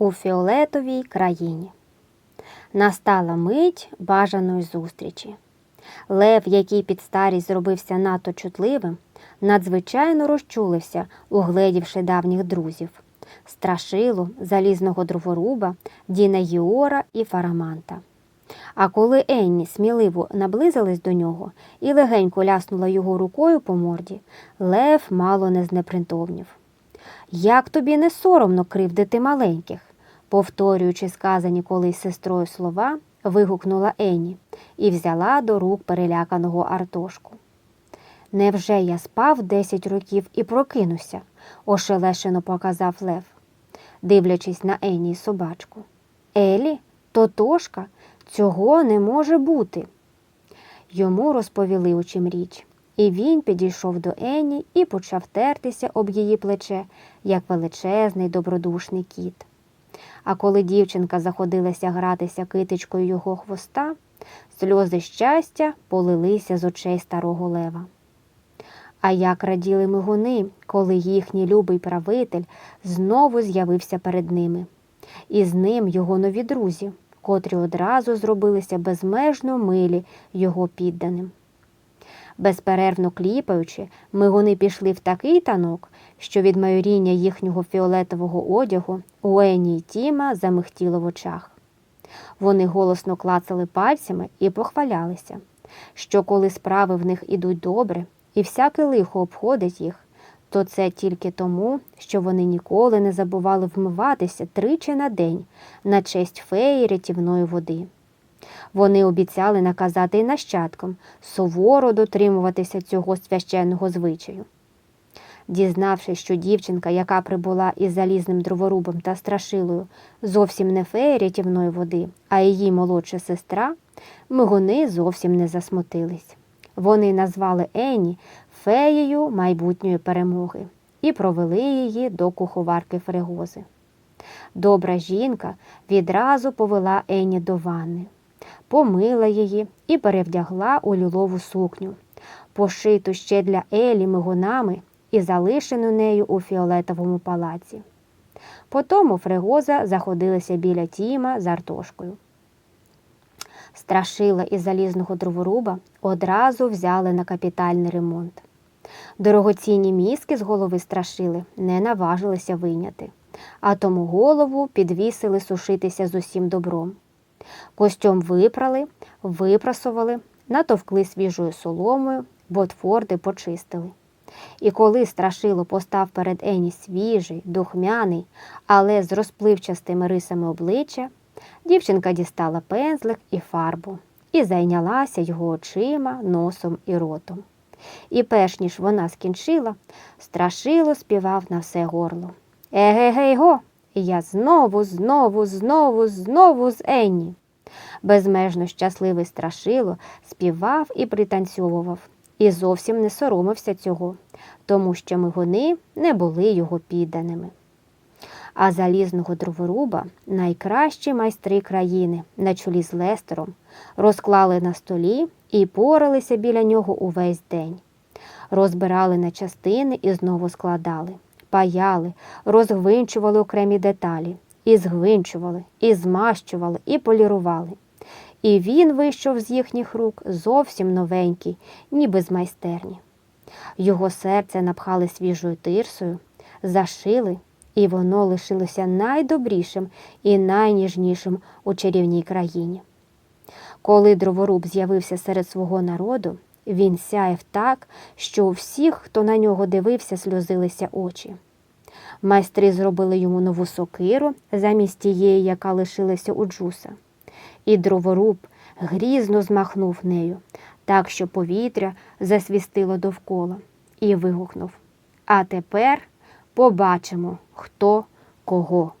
у фіолетовій країні. Настала мить бажаної зустрічі. Лев, який під старість зробився надто чутливим, надзвичайно розчулився, угледівши давніх друзів страшилу, залізного дроворуба, Діна Єора і Фараманта. А коли Енні сміливо наблизилась до нього і легенько ляснула його рукою по морді, Лев мало не знепринтовнів. Як тобі не соромно кривдити маленьких? Повторюючи сказані колись сестрою слова, вигукнула Енні і взяла до рук переляканого Артошку. Невже я спав десять років і прокинуся? ошелешено показав Лев, дивлячись на Енні й собачку. Елі, тотошка, цього не може бути. Йому розповіли у чим річ, і він підійшов до Енні і почав тертися об її плече, як величезний добродушний кіт. А коли дівчинка заходилася гратися китичкою його хвоста, сльози щастя полилися з очей старого лева. А як раділи мигуни, коли їхній любий правитель знову з'явився перед ними, і з ним його нові друзі, котрі одразу зробилися безмежно милі його підданим. Безперервно кліпаючи, мигуни пішли в такий танок, що від майоріння їхнього фіолетового одягу у Ені й Тіма замихтіло в очах. Вони голосно клацали пальцями і похвалялися, що коли справи в них ідуть добре, і всяке лихо обходить їх, то це тільки тому, що вони ніколи не забували вмиватися тричі на день на честь феї рятівної води. Вони обіцяли наказати й нащадкам суворо дотримуватися цього священного звичаю. Дізнавшись, що дівчинка, яка прибула із залізним дроворубом та страшилою, зовсім не фея рятівної води, а її молодша сестра, мигуни зовсім не засмутились. Вони назвали Ені феєю майбутньої перемоги і провели її до куховарки Фрегози. Добра жінка відразу повела Ені до ванни, помила її і перевдягла у лілову сукню, пошиту ще для Елі мигунами і залишену нею у фіолетовому палаці. Потому Фрегоза заходилася біля Тіма з Артошкою. Страшила із залізного дроворуба одразу взяли на капітальний ремонт. Дорогоцінні мізки з голови страшили, не наважилися вийняти, а тому голову підвісили сушитися з усім добром. Костюм випрали, випрасували, натовкли свіжою соломою, ботфорди почистили. І коли страшило постав перед Ені свіжий, духмяний, але з розпливчастими рисами обличчя, дівчинка дістала пензлик і фарбу і зайнялася його очима, носом і ротом. І перш ніж вона скінчила, страшило співав на все горло. Еге-гей го! Знову, знову, знову, знову з Енні. Безмежно щасливий страшило співав і пританцьовував, і зовсім не соромився цього, тому що мигуни не були його підданими. А залізного дроворуба найкращі майстри країни на чолі з Лестером розклали на столі і поралися біля нього увесь день. Розбирали на частини і знову складали, паяли, розгвинчували окремі деталі, і згвинчували, і змащували, і полірували. І він вийшов з їхніх рук зовсім новенький, ніби з майстерні. Його серце напхали свіжою тирсою, зашили, і воно лишилося найдобрішим і найніжнішим у чарівній країні. Коли дроворуб з'явився серед свого народу, він сяяв так, що у всіх, хто на нього дивився, сльозилися очі. Майстри зробили йому нову сокиру замість тієї, яка лишилася у джуса. І дроворуб грізно змахнув нею, так що повітря засвістило довкола, і вигукнув А тепер побачимо, хто кого.